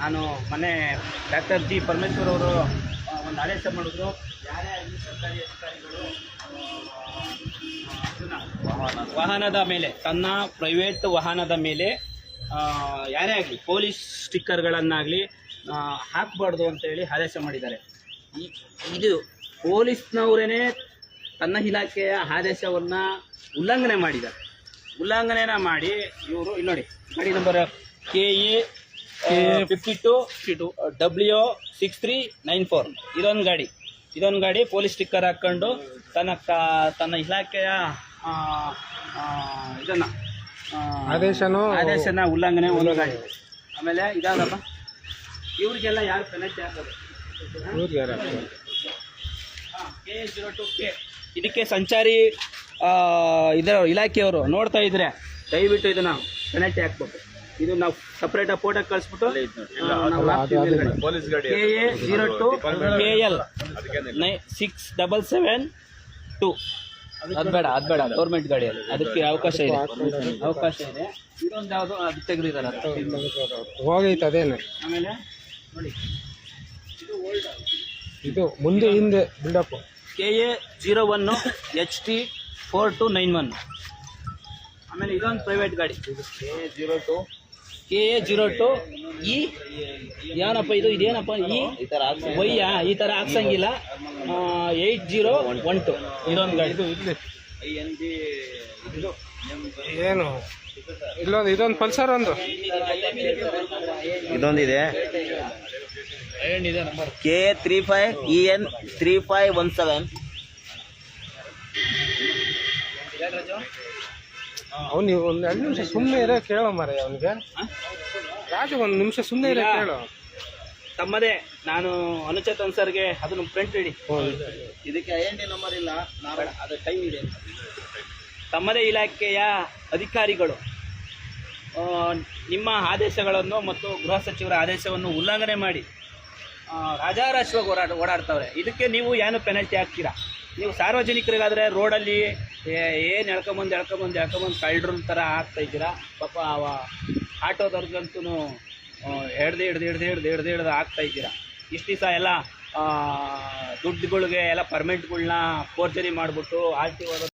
ನಾನು ಮೊನ್ನೆ doctor G Parameshwar ಅವರು ಒಂದು ಆದೇಶ ಮಾಡಿದ್ರು. ಯಾರೇ ಸರ್ಕಾರಿ ಅಧಿಕಾರಿಗಳು ವಾಹನದ ಮೇಲೆ, ತನ್ನ ಪ್ರೈವೇಟ್ ವಾಹನದ ಮೇಲೆ ಯಾರೇ ಆಗಲಿ ಪೊಲೀಸ್ ಸ್ಟಿಕ್ಕರ್ಗಳನ್ನಾಗಲಿ ಹಾಕಬಾರ್ದು ಅಂತೇಳಿ ಆದೇಶ ಮಾಡಿದ್ದಾರೆ. ಇದು ಪೊಲೀಸ್ನವರೇ ತನ್ನ ಇಲಾಖೆಯ ಆದೇಶವನ್ನು ಉಲ್ಲಂಘನೆ ಮಾಡಿದ್ದಾರೆ. ಉಲ್ಲಂಘನೆನ ಮಾಡಿ ಇವರು, ಇಲ್ಲಿ ನೋಡಿ, ಗಾಡಿ number K A fifty two two W six three nine four ಇದೊಂದು ಗಾಡಿ. ಇದೊಂದು ಗಾಡಿ ಪೊಲೀಸ್ ಸ್ಟಿಕ್ಕರ್ ಹಾಕ್ಕೊಂಡು ತನ್ನ ಕ- ತನ್ನ ಇಲಾಖೆಯ ಇದನ್ನು ಆದೇಶನೂ ಆದೇಶನ ಉಲ್ಲಂಘನೆ ಒಂದು ಗಾಡಿ. ಆಮೇಲೆ ಇದಾದಪ್ಪ. ಇವ್ರಿಗೆಲ್ಲ ಯಾರು ಪೆನಲ್ಟಿ ಹಾಕೋದು? ಇವ್ರಿಗೆ ಯಾರು ಹಾಕ್ತಾರೆ? ಕೆ ಜೀರೋ ಟು ಕೆ ಇದಕ್ಕೆ ಸಂಚಾರಿ ಇದರ ಇಲಾಖೆಯವರು ನೋಡ್ತಾ ಇದ್ರೆ ದಯವಿಟ್ಟು ಇದನ್ನ ಪೆನಲ್ಟಿ ಹಾಕ್ಬೇಕು. ಇದು ನಾವು ಸಪ್ರೇಟಾಗಿ ಫೋಟೋ ಕಳಿಸ್ಬಿಟ್ಟು ನಾವು ಹಾಕ್ತೀವಿ K A zero two K L nine six double seven two ಅದು ಬೇಡ ಅದು ಬೇಡ. ಗೌರ್ಮೆಂಟ್ ಗಾಡಿಯಲ್ಲಿ ಅದಕ್ಕೆ ಅವಕಾಶ ಇದೆ. ಅವಕಾಶ ಇದೆ. ಇದೊಂದು ಯಾವುದು ಅದು ತೆಗೆದಿದ್ದಾರೆ ಹೋಗೈತೆ ಅದೇನೆ? ಆಮೇಲೆ ನೋಡಿ. ಇದು ಮುಂದೆ ಹಿಂದೆ buildup K A zero one H T four two nine one ಆಮೇಲೆ ಇದೊಂದು ಪ್ರೈವೇಟ್ ಗಾಡಿ. K A zero two K A zero two E ಏನಪ್ಪ ಇದು ಇದೇನಪ್ಪ ಇ ವೈಯ ಈ ಥರ ಹಾಕ್ಸಂಗಿಲ್ಲ. ಏಯ್ಟ್ ಜೀರೋ ಒನ್ ಟು ಇದೊಂದು ಗಾಡಿ. ಏನು? ಇಲ್ಲೊಂದು ಇದೊಂದು ಪಲ್ಸರ್ ಒಂದು. ಇದೊಂದಿದೆ. K A K three five E N three five one seven ಅವ್ನು ಒಂದು ಎರಡು ನಿಮಿಷ ಸುಮ್ಮನೆ ಇರೋ ಕೇಳೋ ಮಾರೆ ಅವನಿಗೆ. ರಾಜು ಒಂದು ನಿಮಿಷ ಸುಮ್ಮನೆ ಇರೋ. ಕೇಳು. ತಮ್ಮದೇ ನಾನು ಅನುಚೇತನ್ ಸರ್ಗೆ ಅದನ್ನು ಪ್ರಿಂಟ್ ಇಡಿ ಇದಕ್ಕೆ ಐ ಎನ್ ಡಿ ನಂಬರ್ ಇಲ್ಲ ಬೇಡ. ಅದು ಟೈಮ್ ಇದೆ. ತಮ್ಮದೇ ಇಲಾಖೆಯ ಅಧಿಕಾರಿಗಳು ನಿಮ್ಮ ಆದೇಶಗಳನ್ನು ಮತ್ತು ಗೃಹ ಸಚಿವರ ಆದೇಶವನ್ನು ಉಲ್ಲಂಘನೆ ಮಾಡಿ ರಾಜಾರಾಶ್ವಾಗಿ ಓಡಾಡ ಓಡಾಡ್ತವ್ರೆ. ಇದಕ್ಕೆ ನೀವು ಏನು ಪೆನಲ್ಟಿ ಹಾಕ್ತೀರಾ? ನೀವು ಸಾರ್ವಜನಿಕರಿಗಾದರೆ ರೋಡಲ್ಲಿ ಏನು ಎಳ್ಕೊಂಬಂದು ಎಳ್ಕೊಂಬಂದು ಎಳ್ಕೊಂಬಂದು ಕಳ್ಳರ ಥರ ಆಗ್ತಾ ಇದ್ದೀರಾ? ಪಾಪ ಅವ ಆಟೋದವ್ರಿಗಂತೂ ಹಿಡ್ದು ಹಿಡ್ದು ಹಿಡ್ದು ಹಿಡ್ದು ಹಿಡ್ದು ಹಿಡ್ದು ಆಗ್ತಾ ಇದ್ದೀರಾ? ಇಷ್ಟು ದಿವಸ ಎಲ್ಲ ದುಡ್ಡುಗಳಿಗೆ ಎಲ್ಲ ಪರ್ಮೆಂಟ್ಗಳ್ನ ಫೋರ್ಜರಿ ಮಾಡಿಬಿಟ್ಟು ಆರ್ ಟಿ